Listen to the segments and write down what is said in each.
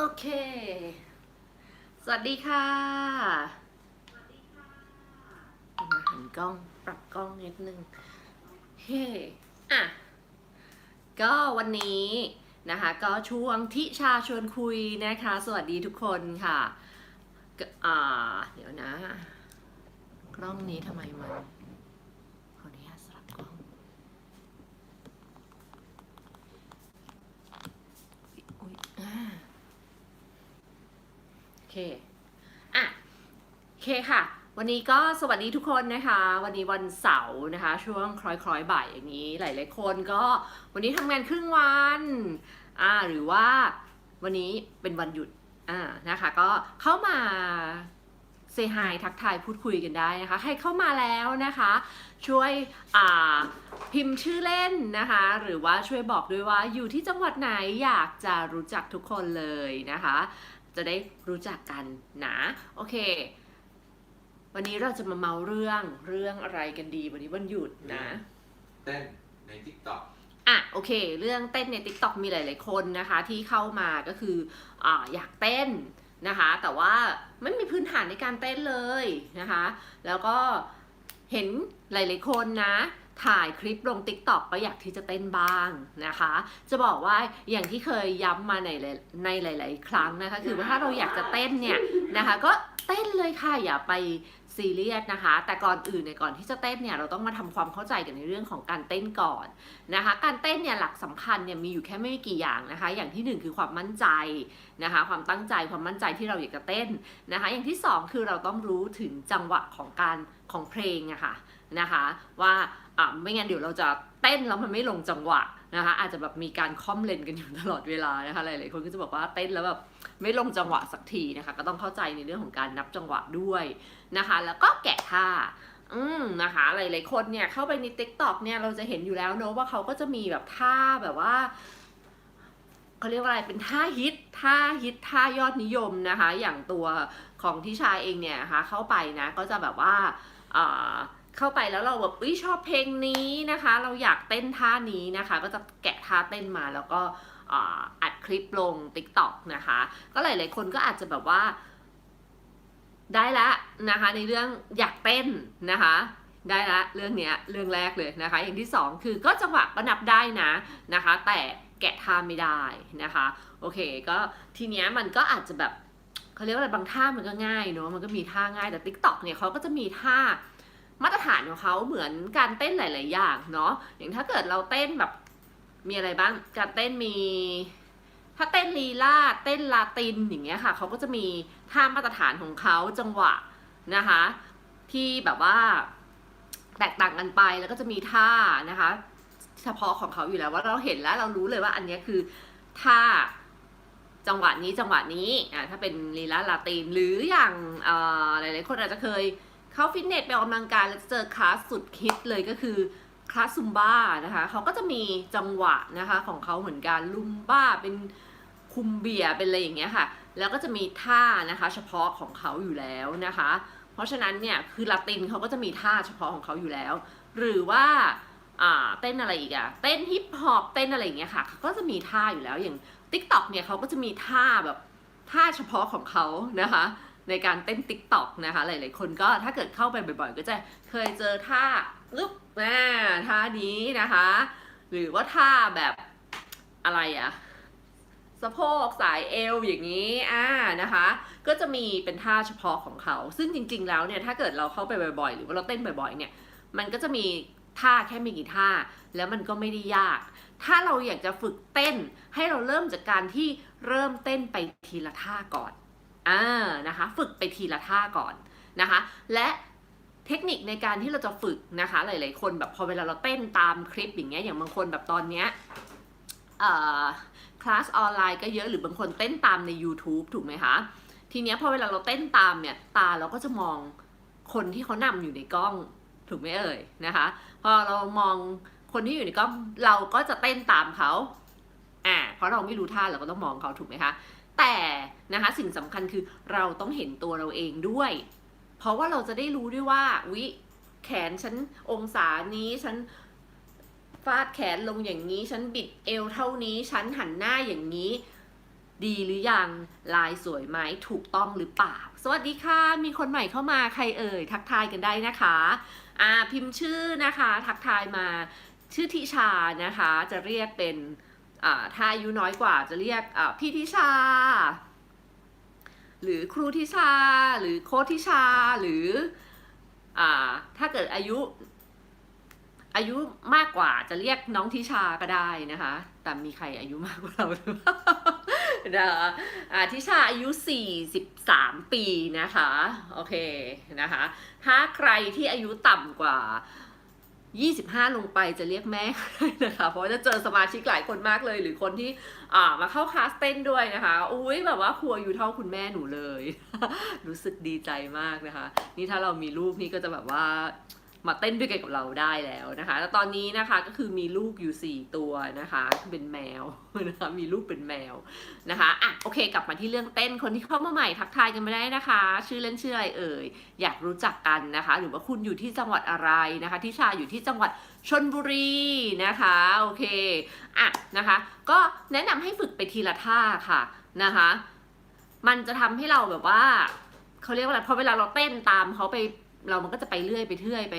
โอเค สวัสดีค่ะมาหันกล้อง ปรับกล้องนิดนึง เฮ้ อะ ก็วันนี้นะคะ ก็ช่วงทิชาชวนคุยนะคะ สวัสดีทุกคนค่ะก็อ่าเดี๋ยวนะ กล้องนี้ทำไมมันขออนุญาตสลับกล้อง อุ๊ยอ่าโอเคอะโอเคค่ะ วันนี้ก็สวัสดีทุกคนนะคะ วันนี้วันเสาร์นะคะ ช่วงคล้อยๆบ่ายอย่างนี้ หลายๆคนก็วันนี้ทำงานครึ่งวันอ่าหรือว่าวันนี้เป็นวันหยุดอ่านะคะ ก็เข้ามาเซฮายทักทายพูดคุยกันได้นะคะ ใครเข้ามาแล้วนะคะ ช่วยอ่าพิมพ์ชื่อเล่นนะคะ หรือว่าช่วยบอกด้วยว่าอยู่ที่จังหวัดไหนอยากจะรู้จักทุกคนเลยนะคะ จะได้รู้จักกันนะโอเค วันนี้เราจะมาเมาเรื่องเรื่องอะไรกันดี วันนี้วันหยุดนะ เต้นในทิกตอกอะโอเค เรื่องเต้นใน t ิ k t o k มีหลาย ๆ คนนะคะที่เข้ามาก็คืออ่าอยากเต้นนะคะ แต่ว่าไม่มีพื้นฐานในการเต้นเลยนะคะ แล้วก็เห็นหลาย ๆ คนนะ ถ่ายคลิปลง TikTok ก็อยากที่จะเต้นบ้างนะคะ จะบอกว่าอย่างที่เคยย้ำมาในหลายในหลาย ๆ ครั้งนะคะ คือว่าถ้าเราอยากจะเต้นเนี่ยนะคะ ก็เต้นเลยค่ะอย่าไปซีเรียสนะคะ แต่ก่อนอื่นเนี่ยก่อนที่จะเต้นเนี่ยเราต้องมาทำความเข้าใจกันในเรื่องของการเต้นก่อนนะคะ การเต้นเนี่ยหลักสำคัญเนี่ยมีอยู่แค่ไม่กี่อย่างนะคะ อย่างที่หนึ่งคือความมั่นใจนะคะ ความตั้งใจความมั่นใจที่เราอยากจะเต้นนะคะ อย่างที่สองคือเราต้องรู้ถึงจังหวะของการของเพลงอะค่ะนะคะว่า อะไม่งั้นเดี๋ยวเราจะเต้นแล้วมันไม่ลงจังหวะนะคะอาจจะแบบมีการค่อมเลนกันอยู่ตลอดเวลานะคะหลายๆคนก็จะบอกว่าเต้นแล้วแบบไม่ลงจังหวะสักทีนะคะ ก็ต้องเข้าใจในเรื่องของการนับจังหวะด้วยนะคะ แล้วก็แกะท่าอืมนะคะหลายๆคนเนี่ยเข้าไปใน t ิ k t o k เนี่ยเราจะเห็นอยู่แล้วเนอะว่าเขาก็จะมีแบบท่าแบบว่าเขาเรียกว่าอะไรเป็นท่าฮิตท่าฮิตท่ายอดนิยมนะคะ อย่างตัวของทิชาเองเนี่ยนะคะเข้าไปนะก็จะแบบว่าอ่า เข้าไปแล้วเราแบบอุ้ยชอบเพลงนี้นะคะ เราอยากเต้นท่านี้นะคะ ก็จะแกะท่าเต้นมาแล้วก็อัดคลิปลง TikTok นะคะ ก็หลายๆคนก็อาจจะแบบว่า ได้ละนะคะ ในเรื่องอยากเต้นนะคะ ได้ละเรื่องเนี้ยเรื่องแรกเลยนะคะ อย่างที่สองคือก็จังหวะก็นับได้นะนะคะ แต่แกะท่าไม่ได้นะคะ โอเคก็ทีเนี้ยมันก็อาจจะแบบเขาเรียกว่าอะไรบางท่ามันก็ง่ายเนอะมันก็มีท่าง่ายแต่ t ิ k t o k เนี่ยเขาก็จะมีท่า มาตรฐานของเขาเหมือนการเต้นหลาย ๆ อย่างเนาะอย่างถ้าเกิดเราเต้นแบบมีอะไรบ้างการเต้นมี ถ้าเต้นลีลาเต้นลาตินอย่างเงี้ยค่ะเขาก็จะมีท่ามาตรฐานของเขาจังหวะนะคะ ที่แบบว่า แตกต่างกันไปแล้วก็จะมีท่านะคะ เฉพาะของเขาอยู่แล้วว่าเราเห็นแล้วเรารู้เลยว่าอันนี้คือท่าจังหวะนี้จังหวะนี้อ่าถ้าเป็นลีลาลาตินหรืออย่างอ่อหลายๆคนอาจจะเคย เข้าฟิตเนสไปออกกำลังกายแล้วเจอคลาสสุดฮิตเลยก็คือคลาสซุมบ้านะคะเขาก็จะมีจังหวะนะคะของเขาเหมือนกันลุมบ้าเป็นคุมเบียเป็นอะไรอย่างเงี้ยค่ะ แล้วก็จะมีท่านะคะ เฉพาะของเขาอยู่แล้วนะคะ เพราะฉะนั้นเนี่ยคือลาตินเขาก็จะมีท่าเฉพาะของเขาอยู่แล้ว หรือว่าอ่าเต้นอะไรอีกอะเต้นฮิปฮอปเต้นอะไรอย่างเงี้ยค่ะเขาก็จะมีท่าอยู่แล้วอย่าง t ิ k t o k เนี่ยเขาก็จะมีท่าแบบท่าเฉพาะของเขานะคะ ในการเต้น t ิ k t o k นะคะ หลายๆคนก็ถ้าเกิดเข้าไปบ่อยๆ ก็จะเคยเจอท่าอึ๊บอ่ท่านี้นะคะ หรือว่าท่าแบบอะไรอะสะโพกสายเอวอย่างนี้อ่านะคะ ก็จะมีเป็นท่าเฉพาะของเขา ซึ่งจริง ๆ แล้วเนี่ยถ้าเกิดเราเข้าไปบ่อยๆ หรือว่าเราเต้นบ่อยๆ เนี่ย มันก็จะมีท่าแค่ไม่กี่ท่า แล้วมันก็ไม่ได้ยาก ถ้าเราอยากจะฝึกเต้นให้เราเริ่มจากการที่เริ่มเต้นไปทีละท่าก่อน อ่านะคะ ฝึกไปทีละท่าก่อนนะคะ และเทคนิคในการที่เราจะฝึกนะคะ หลาย ๆ คนแบบพอเวลาเราเต้นตามคลิปอย่างเงี้ยอย่างบางคนแบบตอนเนี้ยคลาสออนไลน์ก็เยอะหรือบางคนเต้นตามใน YouTube ถูกไหมคะ ทีเนี้ยพอเวลาเราเต้นตามเนี่ยตาเราก็จะมองคนที่เขานำอยู่ในกล้องถูกไหมเอ่ยนะคะ พอเรามองคนที่อยู่ในกล้องเราก็จะเต้นตามเขาอ่าเพราะเราไม่รู้ท่าเราก็ต้องมองเขาถูกไหมคะ แต่นะคะสิ่งสำคัญคือเราต้องเห็นตัวเราเองด้วย เพราะว่าเราจะได้รู้ด้วยว่าวิแขนฉันองศานี้ฉันฟาดแขนลงอย่างนี้ ฉันบิดเอวเท่านี้ ฉันหันหน้าอย่างนี้ ดีหรือยังลายสวยไหมถูกต้องหรือเปล่า สวัสดีค่ะ มีคนใหม่เข้ามาใครเอ่ย ทักทายกันได้นะคะอ่าพิมพ์ชื่อนะคะ ทักทายมาชื่อทิชานะคะ จะเรียกเป็น ถ้าอายุน้อยกว่าจะเรียกพี่ทิชา หรือครูทิชา หรือโค้ชทิชา หรืออถ้าเกิดอายุ อายุมากกว่าจะเรียกน้องทิชาก็ได้นะคะ แต่มีใครอายุมากกว่าเราหรือเปล่านะคะอ่าทิชาอายุ 43 ปีนะคะ โอเคนะคะ ถ้าใครที่อายุต่ำกว่า 25 ลงไปจะเรียกแม่นะคะ เพราะจะเจอสมาชิกหลายคนมากเลย หรือคนที่อ่ามาเข้าคลาสเต้นด้วยนะคะ อุ้ยแบบว่าครัวอยู่เท่าคุณแม่หนูเลย รู้สึกดีใจมากนะคะ นี่ถ้าเรามีลูกนี่ก็จะแบบว่า มาเต้นด้วยกันกับเราได้แล้วนะคะ แล้วตอนนี้นะคะก็คือมีลูกอยู่ 4 ตัวนะคะคือเป็นแมวนะคะ มีลูกเป็นแมวนะคะอะโอเค กลับมาที่เรื่องเต้นคนที่เข้ามาใหม่ทักทายกันไม่ได้นะคะ ชื่อเล่นชื่ออะไรเอ่ยอยากรู้จักกันนะคะ หรือว่าคุณอยู่ที่จังหวัดอะไรนะคะที่ชาอยู่ที่จังหวัดชนบุรีนะคะโอเคอะนะคะ ก็แนะนำให้ฝึกไปทีละท่าค่ะนะคะ มันจะทำให้เราแบบว่าเขาเรียกว่าอะไรพอเวลาเราเต้นตามเขาไป เรามันก็จะไปเรื่อยไปเรื่อยไป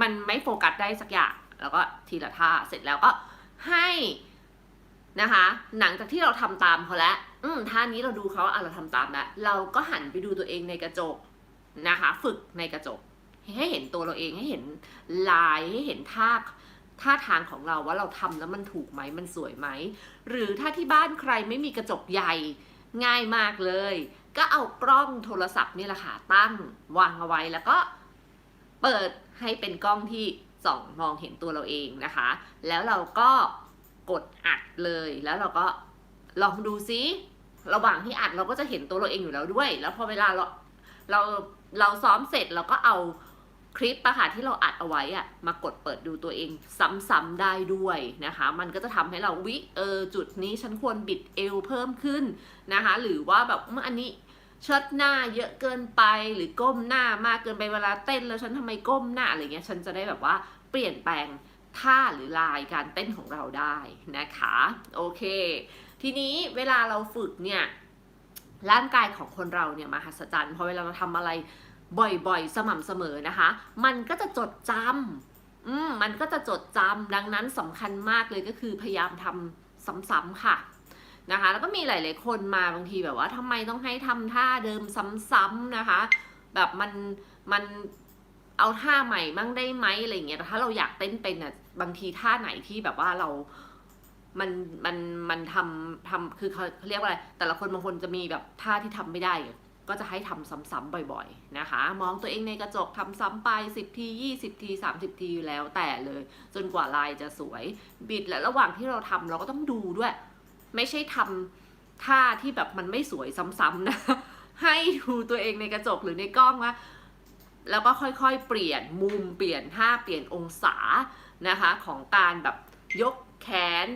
มันไม่โฟกัสได้สักอย่าง แล้วก็ทีละท่าเสร็จแล้วก็ให้นะคะ หลังจากที่เราทำตามเขาแล้วอืมท่านี้เราดูเขาอะเราทำตามแล้ว เราก็หันไปดูตัวเองในกระจกนะคะ ฝึกในกระจก ให้เห็นตัวเราเองให้เห็นลายให้เห็นท่าท่าทางของเราว่าเราทำแล้วมันถูกไหมมันสวยไหม หรือถ้าที่บ้านใครไม่มีกระจกใหญ่ง่ายมากเลย ก็เอากล้องโทรศัพท์นี่แหละค่ะตั้งวางเอาไว้แล้วก็เปิดให้เป็นกล้องที่ส่องมองเห็นตัวเราเองนะคะ แล้วเราก็กดอัดเลยแล้วเราก็ลองดูซิระหว่างที่อัดเราก็จะเห็นตัวเราเองอยู่แล้วด้วย แล้วพอเวลาเราเราเราซ้อมเสร็จเราก็เอา คลิปอะค่ะที่เราอัดเอาไว้อะมากดเปิดดูตัวเองซ้ำๆได้ด้วยนะคะ มันก็จะทำให้เราวิเออจุดนี้ฉันควรบิดเอวเพิ่มขึ้นนะคะ หรือว่าแบบออันนี้เชิดหน้าเยอะเกินไปหรือก้มหน้ามากเกินไปเวลาเต้น แล้วฉันทำไมก้มหน้าอะไรเงี้ยฉันจะได้แบบว่าเปลี่ยนแปลงท่าหรือลายการเต้นของเราได้นะคะโอเค ทีนี้เวลาเราฝึกเนี่ยร่างกายของคนเราเนี่ยมหัศจรรย์พอเวลาเราทำอะไร บ่อยๆ สม่ำเสมอนะคะ มันก็จะจดจำอืมมันก็จะจดจำดังนั้นสำคัญมากเลยก็คือพยายามทำซ้ำๆค่ะนะคะ แล้วก็มีหลาย ๆ คนมาบางทีแบบว่าทำไมต้องให้ทำท่าเดิมซ้ำๆนะคะ แบบมันมันเอาท่าใหม่บ้างได้ไหมอะไรเงี้ยแต่ถ้าเราอยากเต้นเป็นอะบางทีท่าไหนที่แบบว่าเรา มันมันมันทำทำคือเขาเขาเรียกว่าอะไร แต่ละคนบางคนจะมีแบบท่าที่ทำไม่ได้ ก็จะให้ทำซ้ำๆบ่อยๆนะคะ มองตัวเองในกระจกทำซ้ำไป 10 ที 20 ที 30 ทีแล้วแต่เลย จนกว่าลายจะสวย บิดและระหว่างที่เราทำเราก็ต้องดูด้วย ไม่ใช่ทำท่าที่แบบมันไม่สวยซ้ำๆนะ ให้ดูตัวเองในกระจกหรือในกล้องว่าแล้วก็ค่อยๆ เปลี่ยนมุมเปลี่ยนท่าเปลี่ยนองศานะคะ ของการแบบยกแขน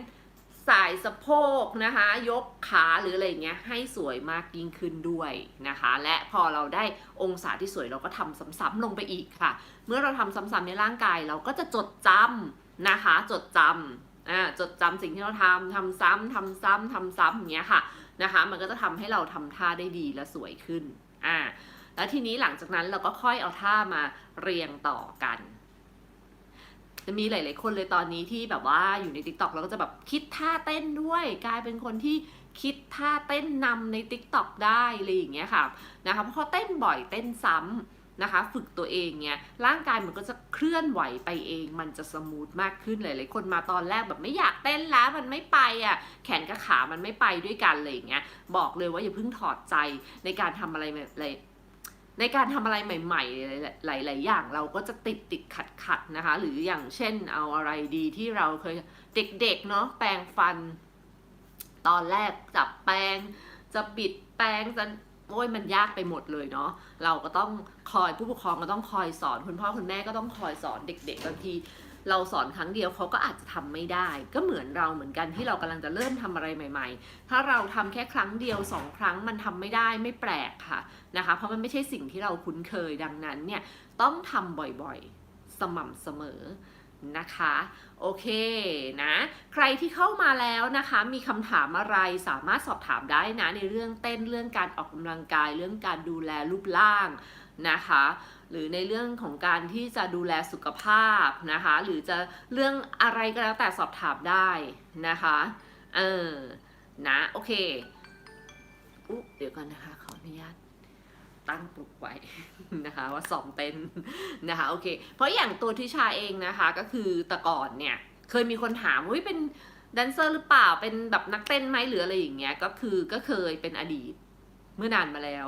สายสะโพกนะคะ ยกขาหรืออะไรอย่างเงี้ยให้สวยมากยิ่งขึ้นด้วยนะคะ และพอเราได้องศาที่สวยเราก็ทำซ้ำๆลงไปอีกค่ะ เมื่อเราทำซ้ำๆในร่างกายเราก็จะจดจำนะคะ จดจำอ่าจดจำสิ่งที่เราทำทำซ้ำทำซ้ำทำซ้ำอย่างเงี้ยค่ะนะคะ มันก็จะทำให้เราทำท่าได้ดีและสวยขึ้นอ่าแล้วทีนี้หลังจากนั้นเราก็ค่อยเอาท่ามาเรียงต่อกัน จะมีหลาย ๆ คนเลยตอนนี้ที่แบบว่าอยู่ใน t ิ k t o k แล้วก็จะแบบคิดท่าเต้นด้วย กลายเป็นคนที่คิดท่าเต้นนำใน t ิ k t o k ได้อะไรอย่างเงี้ยค่ะนะคะเพราะเขาเต้นบ่อยเต้นซ้ำนะคะ ฝึกตัวเองเนี้ยร่างกายมันก็จะเคลื่อนไหวไปเอง มันจะสมูทมากขึ้นหลายๆคนมาตอนแรกแบบไม่อยากเต้นแล้วมันไม่ไปอะแขนกับขามันไม่ไปด้วยกันเลยอย่างเงี้ยบอกเลยว่าอย่าเพิ่งถอดใจในการทำอะไรอะไร ในการทำอะไรใหม่ ๆ หลาย ๆ อย่างเราก็จะติดติดขัดขัดนะคะ หรืออย่างเช่นเอาอะไรดีที่เราเคยเด็ก ๆ เนาะแปรงฟัน ตอนแรกจับแปรงจะบิดแปรงจะโอ้ยมันยากไปหมดเลยเนาะเราก็ต้องคอยผู้ปกครองก็ต้องคอยสอนคุณพ่อคุณแม่ก็ต้องคอยสอนเด็ก ๆบางที เราสอนครั้งเดียวเขาก็อาจจะทำไม่ได้ ก็เหมือนเราเหมือนกันที่เรากำลังจะเริ่มทำอะไรใหม่ ๆ ถ้าเราทำแค่ครั้งเดียวสองครั้งมันทำไม่ได้ไม่แปลกค่ะนะคะ เพราะมันไม่ใช่สิ่งที่เราคุ้นเคยดังนั้นเนี่ยต้องทำบ่อยๆ สม่ำเสมอนะคะ โอเคนะ ใครที่เข้ามาแล้วนะคะ มีคำถามอะไรสามารถสอบถามได้นะ ในเรื่องเต้นเรื่องการออกกำลังกายเรื่องการดูแลรูปร่าง นะคะหรือในเรื่องของการที่จะดูแลสุขภาพนะคะ หรือจะเรื่องอะไรก็แล้วแต่สอบถามได้นะคะเออนะโอเคอุ๊เดี๋ยวก่อนนะคะ ขออนุญาตตั้งปลุกไว้นะคะ ว่าซ้อมเต้นนะคะโอเค เพราะอย่างตัวทิชาเองนะคะก็คือแต่ก่อนเนี่ยเคยมีคนถามว่าเป็นแดนเซอร์หรือเปล่าเป็นแบบนักเต้นไหมหรืออะไรอย่างเงี้ยก็คือก็เคยเป็นอดีตเมื่อนานมาแล้ว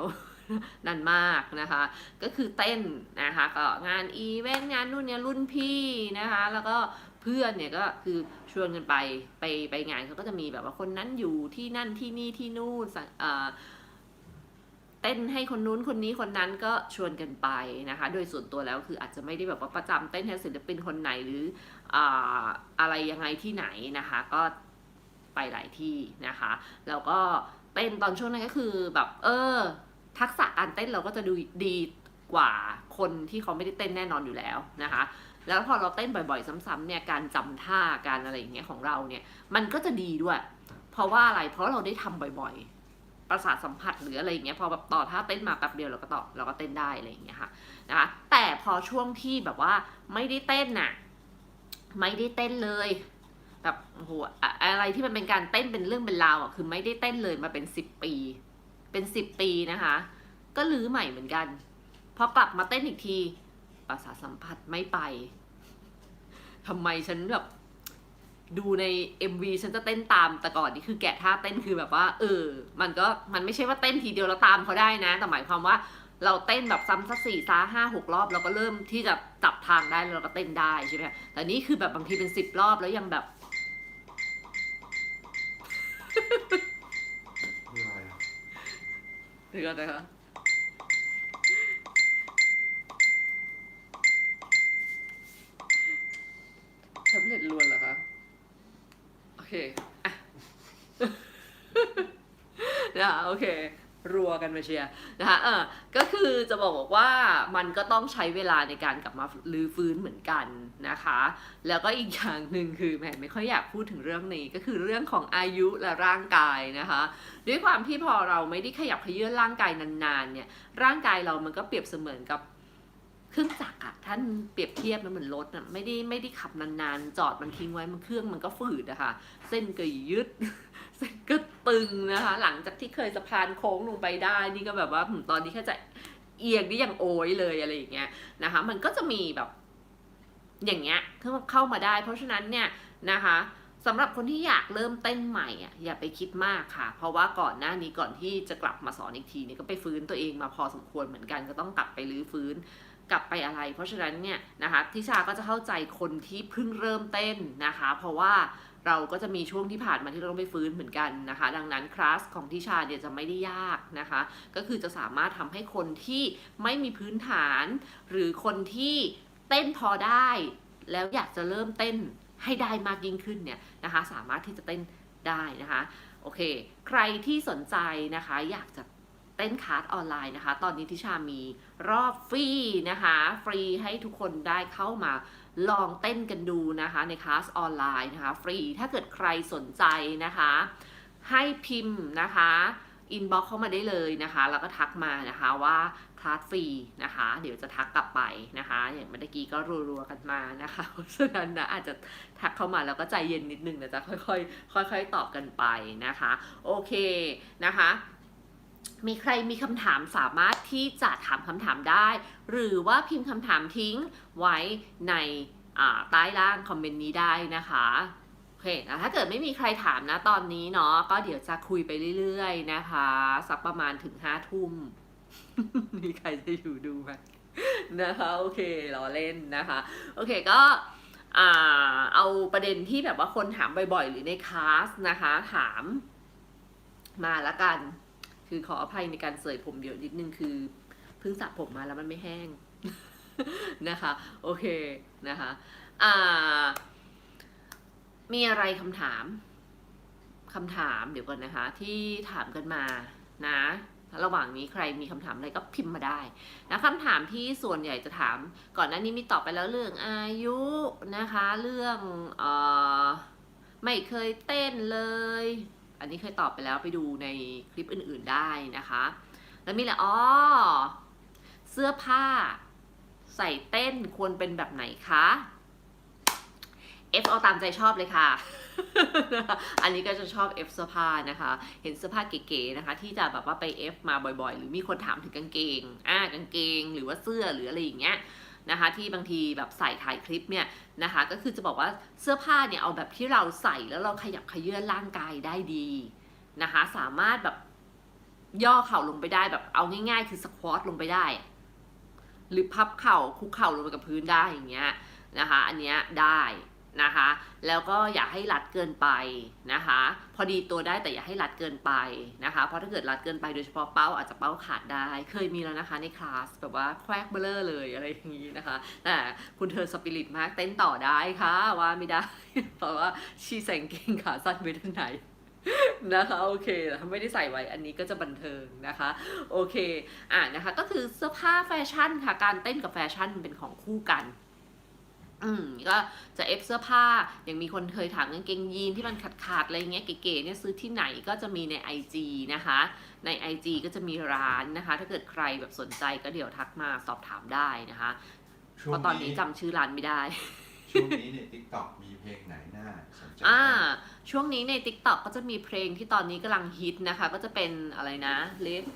นานมากนะคะ ก็คือเต้นนะคะก็งานอีเวนต์งานนู่นเนี่ยรุ่นพี่นะคะ แล้วก็เพื่อนเนี่ยก็คือชวนกันไปไปไปงานเขาก็จะมีแบบว่าคนนั้นอยู่ที่นั่นที่นี่ที่นู่นเออเต้นให้คนนู้นคนนี้คนนั้นก็ชวนกันไปนะคะ โดยส่วนตัวแล้วคืออาจจะไม่ได้แบบว่าประจำเต้นให้ศิลปินคนไหนหรืออ่าอะไรยังไงที่ไหนนะคะ ก็ไปหลายที่นะคะ แล้วก็เต้นตอนช่วงนั้นก็คือแบบเออ ทักษะการเต้นเราก็จะดูดีกว่าคนที่เขาไม่ได้เต้นแน่นอนอยู่แล้วนะคะ แล้วพอเราเต้นบ่อยๆ ซ้ำๆเนี่ยการจำท่าการอะไรอย่างเงี้ยของเราเนี่ยมันก็จะดีด้วย เพราะว่าอะไรเพราะเราได้ทำบ่อยๆ ประสาทสัมผัสหรืออะไรอย่างเงี้ยพอแบบต่อท่าเต้นมาแป๊บเดียวเราก็ต่อเราก็เต้นได้อะไรอย่างเงี้ยค่ะนะคะแต่พอช่วงที่แบบว่าไม่ได้เต้นน่ะไม่ได้เต้นเลยแบบโอ้โหอะอะไรที่มันเป็นการเต้นเป็นเรื่องเป็นราวอะคือไม่ได้เต้นเลยมาเป็นสิบปี เป็นสิบปีนะคะ ก็ลื้อใหม่เหมือนกันพอกลับมาเต้นอีกทีประสาสัมผัสไม่ไปทำไมฉันแบบดูใน MV ฉันจะเต้นตามแต่ก่อนนี่คือแกะท่าเต้นคือแบบว่า เออ มันก็มันไม่ใช่ว่าเต้นทีเดียวแล้วตามเขาได้นะ แต่หมายความว่าเราเต้นแบบซ้ำสักสี่ซ้าห้าหกรอบเราก็เริ่มที่จะจับทางได้แล้วเราก็เต้นได้ใช่ไหมแต่นี่คือแบบบางทีเป็นสิบรอบแล้วยังแบบ คืออะไรอะ เดี๋ยวก่อนนะคะแท็บเล็ตล้วนเหรอคะ โอเค อะนะคะโอเค รัวกันมาเชียร์นะคะเออก็คือจะบอกว่ามันก็ต้องใช้เวลาในการกลับมาลื้อฟื้นเหมือนกันนะคะ แล้วก็อีกอย่างหนึ่งคือแหมไม่ค่อยอยากพูดถึงเรื่องนี้ก็คือเรื่องของอายุและร่างกายนะคะ ด้วยความที่พอเราไม่ได้ขยับขยื่นร่างกายนานๆเนี่ยร่างกายเรามันก็เปรียบเสมือนกับ ครื่องจักรอะท่านเปรียบเทียบมันเหมือนรถอะไม่ได้ไม่ได้ขับนานๆ จอดมันทิ้งไว้มันเครื่องมันก็ฝืดอะค่ะ เส้นก็ยึด เส้นก็ตึงนะคะ หลังจากที่เคยสะพานโค้งลงไปได้ นี่ก็แบบว่าหืมตอนนี้แค่จะเอียงนี่ยังโอยเลยอะไรอย่างเงี้ยนะคะ มันก็จะมีแบบ อย่างเงี้ยเข้าเข้ามาได้ เพราะฉะนั้นเนี่ยนะคะสำหรับคนที่อยากเริ่มเต้นใหม่อะอย่าไปคิดมากค่ะ เพราะว่าก่อนหน้านี้ก่อนที่จะกลับมาสอนอีกทีเนี่ยก็ไปฟื้นตัวเองมาพอสมควรเหมือนกันก็ต้องกลับไปรื้อฟื้น กลับไปอะไร เพราะฉะนั้นเนี่ยนะคะทิชาก็จะเข้าใจคนที่เพิ่งเริ่มเต้นนะคะ เพราะว่าเราก็จะมีช่วงที่ผ่านมาที่เราต้องไปฟื้นเหมือนกันนะคะ ดังนั้นคลาสของทิชาเนี่ยจะไม่ได้ยากนะคะ ก็คือจะสามารถทำให้คนที่ไม่มีพื้นฐาน หรือคนที่เต้นพอได้ แล้วอยากจะเริ่มเต้นให้ได้มากยิ่งขึ้นเนี่ยนะคะ สามารถที่จะเต้นได้นะคะ โอเค ใครที่สนใจนะคะ อยากจะ เต้นคลาสออนไลน์นะคะ ตอนนี้ทิชามีรอบฟรีนะคะ ฟรีให้ทุกคนได้เข้ามาลองเต้นกันดูนะคะในคลาสออนไลน์นะคะ ฟรี ถ้าเกิดใครสนใจนะคะ ให้พิมพ์นะคะอินบ็อกเข้ามาได้เลยนะคะ แล้วก็ทักมานะคะว่าคลาสฟรีนะคะ เดี๋ยวจะทักกลับไปนะคะ อย่างเมื่อกี้ก็รัวๆกันมานะคะเพราะฉะนั้นนะอาจจะทักเข้ามาแล้วก็ใจเย็นนิดนึงนะจะค่อยๆค่อย ๆ ตอบกันไปนะคะ โอเคนะคะ มีใครมีคำถามสามารถที่จะถามคำถามได้ หรือว่าพิมพ์คำถามทิ้งไว้ในใต้ล่างคอมเมนต์นี้ได้นะคะโอเคนะถ้าเกิดไม่มีใครถามนะตอนนี้เนาะก็เดี๋ยวจะคุยไปเรื่อยๆนะคะ สักประมาณถึงห้าทุ่มมีใครจะอยู่ดูไหมนะคะโอเคล้อเล่นนะคะ โอเคก็อเอาประเด็นที่แบบว่าคนถามบ่อยๆ หรือในคลาสนะคะ ถามมาละกัน คือขออภัยในการเสยผมเยอะนิดนึงคือเพิ่งสระผมมาแล้วมันไม่แห้งนะคะ โอเคนะคะอ่ามีอะไรคำถามคำถามเดี๋ยวก่อนนะคะ ที่ถามกันมานะระหว่างนี้ใครมีคำถามอะไรก็พิมพ์มาได้นะคำถามที่ส่วนใหญ่จะถาม ก่อนหน้านี้มีตอบไปแล้วเรื่องอายุนะคะ เรื่องออไม่เคยเต้นเลย อันนี้เคยตอบไปแล้วไปดูในคลิปอื่นๆได้นะคะ แล้วมีอะไรอ๋อเสื้อผ้า ใส่เต้นควรเป็นแบบไหนคะ F เอาตามใจชอบเลยค่ะ อันนี้ก็จะชอบ F เสื้อผ้านะคะ เห็นเสื้อผ้าเก๋ๆนะคะ ที่จะแบบว่าไป F มาบ่อยๆ หรือมีคนถามถึงกางเกง อ่ากางเกง หรือว่าเสื้อหรืออะไรอย่างเงี้ย นะคะ ที่บางทีแบบใส่ถ่ายคลิปเนี่ยนะคะ ก็คือจะบอกว่าเสื้อผ้าเนี่ยเอาแบบที่เราใส่แล้วเราขยับขยื่นร่างกายได้ดีนะคะ สามารถแบบย่อเข่าลงไปได้แบบเอาง่าย ๆ คือสควอตลงไปได้ หรือพับเข่าคุกเข่าลงไปกับพื้นได้อย่างเงี้ยนะคะ อันเนี้ยได้ นะคะ แล้วก็อย่าให้รัดเกินไปนะคะ พอดีตัวได้แต่อย่าให้รัดเกินไปนะคะ เพราะถ้าเกิดรัดเกินไปโดยเฉพาะเป้าอาจจะเป้าขาดได้ เคยมีแล้วนะคะในคลาสแบบว่าแควกเบลเลอร์เลยอะไรอย่างนี้นะคะ แต่คุณเธอสปิริตมากเต้นต่อได้ค่ะว่าไม่ได้เพราะว่าชีใส่กางเก่งขาสั้นไปทางไหนนะคะ โอเคถ้าไม่ได้ใส่ไว้อันนี้ก็จะบันเทิงนะคะ โอเค อ่านะคะ ก็คือเสื้อผ้าแฟชั่นค่ะ การเต้นกับแฟชั่นมันเป็นของคู่กัน อืมก็จะเอฟเสื้อผ้าอย่างมีคนเคยถามกางเกงยีนที่มันขาดขาดๆอะไรเงี้ยเก๋ๆเนี่ยซื้อที่ไหนก็จะมีใน IG นะคะ ใน IG ก็จะมีร้านนะคะ ถ้าเกิดใครแบบสนใจก็เดี๋ยวทักมาสอบถามได้นะคะช่เพวงราะตอนนี้จำชื่อร้านไม่ได้ ช่วงนี้เนี่ยทิกตอกมีเพลงไหนน่าสนใจอ่าบ้างช่วงนี้ใน TikTok ก็จะมีเพลงที่ตอนนี้กำลังฮิตนะคะ ก็จะเป็นอะไรนะ Live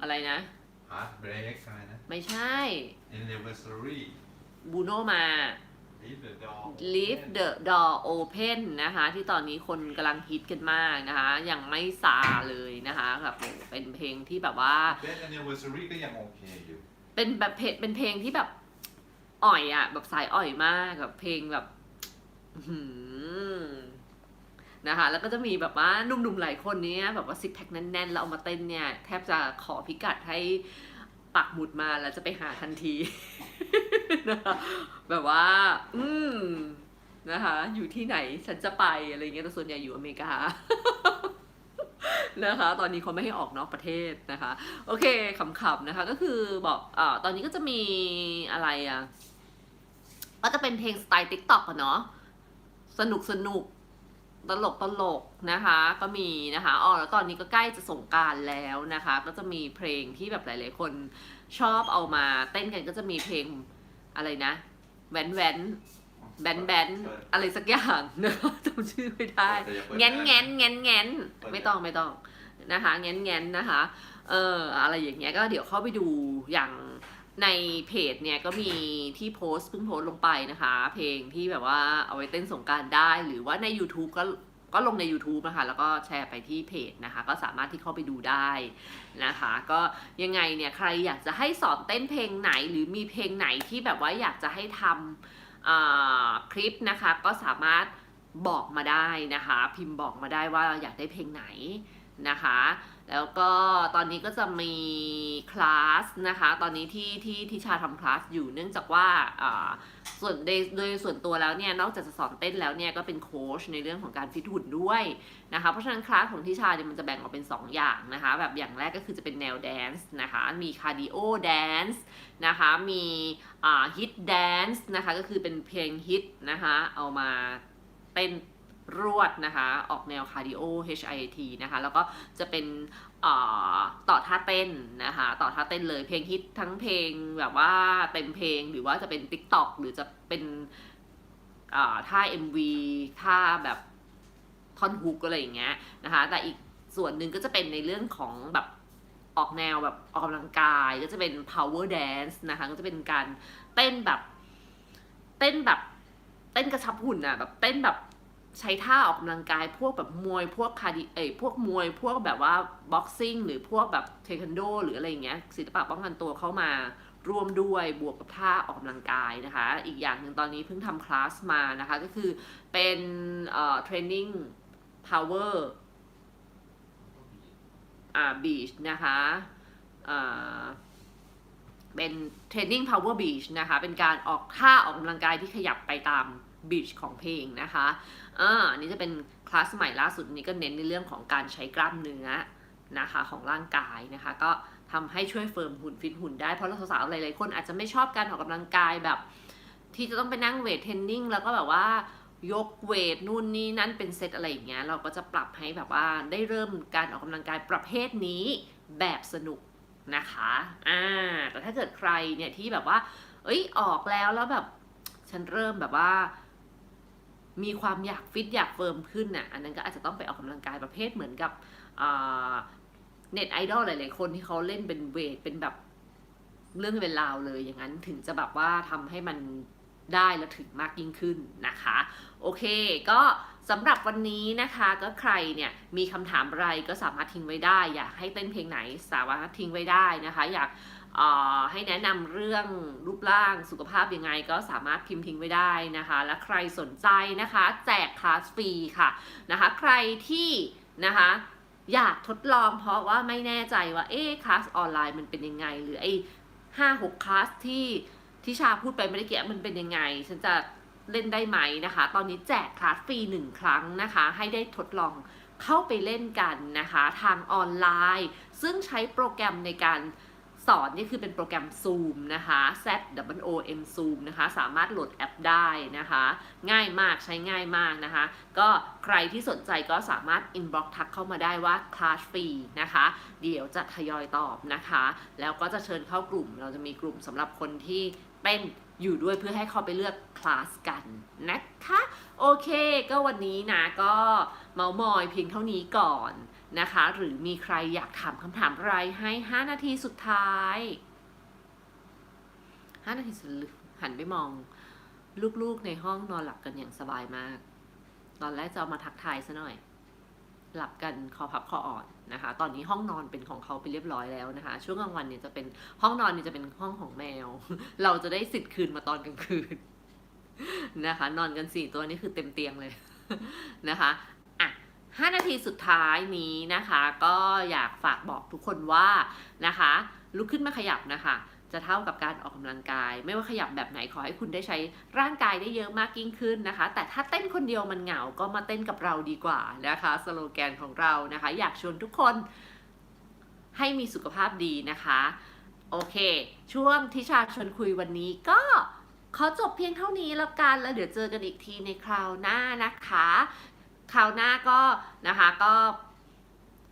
อะไรนะฮาร์ดเบรกอะไรนะไม่ใช่ anniversary บูโนมา leave the door Leave the door open นะคะ ที่ตอนนี้คนกำลังฮิตกันมากนะคะยังไม่ซาเลยนะคะแบบโอ้เป็นเพลงที่แบบว่าเป็น anniversary ก็ยังโอเคอยู่ เป็นแบบเพลงเป็นเพลงที่แบบอ่อยอะ่ะ แบบสายอ่อยมากแบบเพลงแบบอื้อหือนะคะ แล้วก็จะมีแบบว่าหนุ่มๆหลายคนเนี้ยแบบว่าซิกแพคแน่นๆ แล้วเอามาเต้นเนี่ย แทบจะขอพิกัดให้ปักหมุดมาแล้วจะไปหาทันที นะคะแบบว่า อืมนะคะ อยู่ที่ไหนฉันจะไปอะไรเงี้ยแต่ส่วนใหญ่อยู่อเมริกานะคะ ตอนนี้เขาไม่ให้ออกนอกประเทศนะคะ โอเคขำๆนะคะ ก็คือบอกอ่อตอนนี้ก็จะมีอะไรอะ ก็จะเป็นเพลงสไตล์ติ๊กต็อกอะเนาะ สนุกสนุกตลกตลกนะคะ ก็มีนะคะอ๋อแล้วตอนนี้ก็ใกล้จะสงการแล้วนะคะ ก็จะมีเพลงที่แบบหลาย ๆ คนชอบเอามาเต้นกันก็จะมีเพลง อะไรนะแวนแวนแบนแบนอะไรสักอย่างนะคะจำชื่อไม่ได้แต่อย่าเปิดแง้นนะแง้นแง้นแง้นเปิดไม่ต้องไม่ต้องนะคะแง้นแง้นนะคะเอออะไรอย่างเงี้ยก็เดี๋ยวเข้าไปดูอย่างในเพจเนี่ยก็มีที่โพสต์เพิ่งโพสต์ลงไปนะคะ เพลงที่แบบว่าเอาไว้เต้นสงกรารได้หรือว่าใน YouTube ก็ ก็ลงใน YouTube นะคะ แล้วก็แชร์ไปที่เพจนะคะ ก็สามารถที่เข้าไปดูได้นะคะ ก็ยังไงเนี่ยใครอยากจะให้สอนเต้นเพลงไหน หรือมีเพลงไหนที่แบบว่าอยากจะให้ทำคลิปนะคะ ก็สามารถบอกมาได้นะคะ พิมพ์บอกมาได้ว่าอยากได้เพลงไหน นะคะ แล้วก็ตอนนี้ก็จะมีคลาสนะคะ ตอนนี้ที่ที่ที่ชาทำคลาสอยู่เนื่องจากว่าอ่าส่วนโดยโดยส่วนตัวแล้วเนี่ยนอกจากจะสอนเต้นแล้วเนี่ยก็เป็นโค้ชในเรื่องของการฟิตหุ่นด้วยนะคะ เพราะฉะนั้นคลาสของที่ชาเนี่ยมันจะแบ่งออกเป็น 2 อย่างนะคะ แบบอย่างแรกก็คือจะเป็นแนวแดนซ์นะคะ มีคาร์ดิโอแดนซ์นะคะ มีอ่าฮิตแดนซ์นะคะ ก็คือเป็นเพลงฮิตนะคะ เอามาเต้น รวดนะคะ ออกแนวคาร์ดิโอ HIIT นะคะ แล้วก็จะเป็นต่อท่าเต้นนะคะ ต่อท่าเต้นเลยเพลงฮิตทั้งเพลงแบบว่าเต็มเพลงหรือว่าจะเป็น t ิ k t o k หรือจะเป็นอ่าท่า MV ท่าแบบท่อนฮุกอะไรอย่างเงี้ยนะคะ แต่อีกส่วนหนึ่งก็จะเป็นในเรื่องของแบบออกแนวแบบออกกำลังกายก็จะเป็น power dance นะคะก็จะเป็นการเต้นแบบ เต้นแบบ เต้นกระชับหุ่นอะแบบเต้นแบบ ใช้ท่าออกกำลังกายพวกแบบมวยพวกคาร์ดิเอยพวกมวยพวกแบบว่าบ็อกซิ่งหรือพวกแบบเทควันโด หรืออะไรอย่างเงี้ยศิลปะป้องกันตัวเข้ามาร่วมด้วยบวกกับท่าออกกำลังกายนะคะ อีกอย่างหนึ่งตอนนี้เพิ่งทำคลาสมานะคะ ก็คือเป็นเอ่อเทรนนิ่ง power อ่าบีชนะคะอ่าเป็นเทรนนิ่ง power beach นะคะ เป็นการออกท่าออกกำลังกายที่ขยับไปตามบีชของเพลงนะคะ อ่าอันนี้จะเป็นคลาสใหม่ล่าสุดนี้ก็เน้นในเรื่องของการใช้กล้ามเนื้อนะคะของร่างกายนะคะ ก็ทำให้ช่วยเฟิร์มหุ่นฟิตหุ่นได้เพราะสาวๆหลายๆคนอาจจะไม่ชอบการออกกำลังกายแบบ ที่จะต้องไปนั่งเวทเทรนนิ่งแล้วก็แบบว่ายกเวทนู่นนี่นั่นเป็นเซตอะไรอย่างเงี้ยเราก็จะปรับให้แบบว่าได้เริ่มการออกกำลังกายประเภทนี้แบบสนุกนะคะอ่าแต่ถ้าเกิดใครเนี่ยที่แบบว่า เอ้ยออกแล้วแล้วแบบ ฉันเริ่มแบบว่า มีความอยากฟิตอยากเฟิร์มขึ้นน่ะอันนั้นก็อาจจะต้องไปออกกำลังกายประเภทเหมือนกับเน็ตไอดอลหลาย ๆ คนที่เขาเล่นเป็นเวทเป็นแบบเรื่องเป็นราวเลยอย่างนั้นถึงจะแบบว่าทำให้มันได้และถึงมากยิ่งขึ้นนะคะ โอเค ก็สำหรับวันนี้นะคะก็ใครเนี่ยมีคำถามอะไรก็สามารถทิ้งไว้ได้ อยากให้เต้นเพลงไหนสามารถทิ้งไว้ได้นะคะ อยาก ให้แนะนำเรื่องรูปร่างสุขภาพยังไงก็สามารถพิมพ์ทิ้งไว้ได้นะคะ และใครสนใจนะคะ แจกคลาสฟรีค่ะนะคะ ใครที่นะคะอยากทดลองเพราะว่าไม่แน่ใจว่าเอ๊คลาสออนไลน์มันเป็นยังไง หรือไอ้ห้าหกคลาสที่ที่ชาพูดไปไม่ได้เกี่ยมันเป็นยังไง ฉันจะเล่นได้ไหมนะคะ ตอนนี้แจกคลาสฟรีหนึ่งครั้งนะคะ ให้ได้ทดลองเข้าไปเล่นกันนะคะ ทางออนไลน์ ซึ่งใช้โปรแกรมในการ สอนนี่คือเป็นโปรแกรม Zoom นะคะ Z W O M Zoom นะคะ สามารถโหลดแอปได้นะคะ ง่ายมากใช้ง่ายมากนะคะ ก็ใครที่สนใจก็สามารถ inbox ทักเข้ามาได้ว่าคลาสฟรีนะคะ เดี๋ยวจะทยอยตอบนะคะ แล้วก็จะเชิญเข้ากลุ่ม เราจะมีกลุ่มสำหรับคนที่เต้นอยู่ด้วยเพื่อให้เขาไปเลือกคลาสกันนะคะ โอเค ก็วันนี้นะก็เมามอยเพียงเท่านี้ก่อน นะคะ หรือมีใครอยากถามคำถามอะไรให้ 5 นาทีสุดท้าย 5 นาทีสุดหันไปมอง ลูกๆในห้องนอนหลับกันอย่างสบายมาก ตอนแรกจะเอามาทักทายซะหน่อย หลับกันคอพับคออ่อนนะคะ ตอนนี้ห้องนอนเป็นของเขาไปเรียบร้อยแล้วนะคะ ช่วงกลางวันเนี่ยจะเป็นห้องนอนเนี่ยจะเป็นห้องของแมว เราจะได้สิทธิ์คืนมาตอนกลางคืนนะคะ นอนกันสี่ตัวนี่คือเต็มเตียงเลยนะคะ อะห้านาทีสุดท้ายนี้นะคะ ก็อยากฝากบอกทุกคนว่านะคะ ลุกขึ้นมาขยับนะคะ จะเท่ากับการออกกำลังกาย ไม่ว่าขยับแบบไหนขอให้คุณได้ใช้ร่างกายได้เยอะมากยิ่งขึ้นนะคะ แต่ถ้าเต้นคนเดียวมันเหงาก็มาเต้นกับเราดีกว่านะคะสโลแกนของเรานะคะ อยากชวนทุกคนให้มีสุขภาพดีนะคะ โอเค ช่วงทิชาชวนคุยวันนี้ก็ขอจบเพียงเท่านี้แล้วกัน แล้วเดี๋ยวเจอกันอีกทีในคราวหน้านะคะ คราวหน้าก็นะคะก็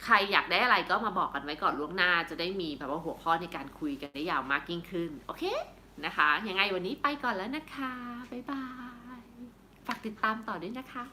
ใครอยากได้อะไรก็มาบอกกันไว้ก่อนล่วงหน้าจะได้มีแบบว่าหัวข้อในการคุยกันได้ยาวมากยิ่งขึ้น โอเคนะคะ ยังไงวันนี้ไปก่อนแล้วนะคะ บ๊ายบาย ฝากติดตามต่อด้วยนะคะ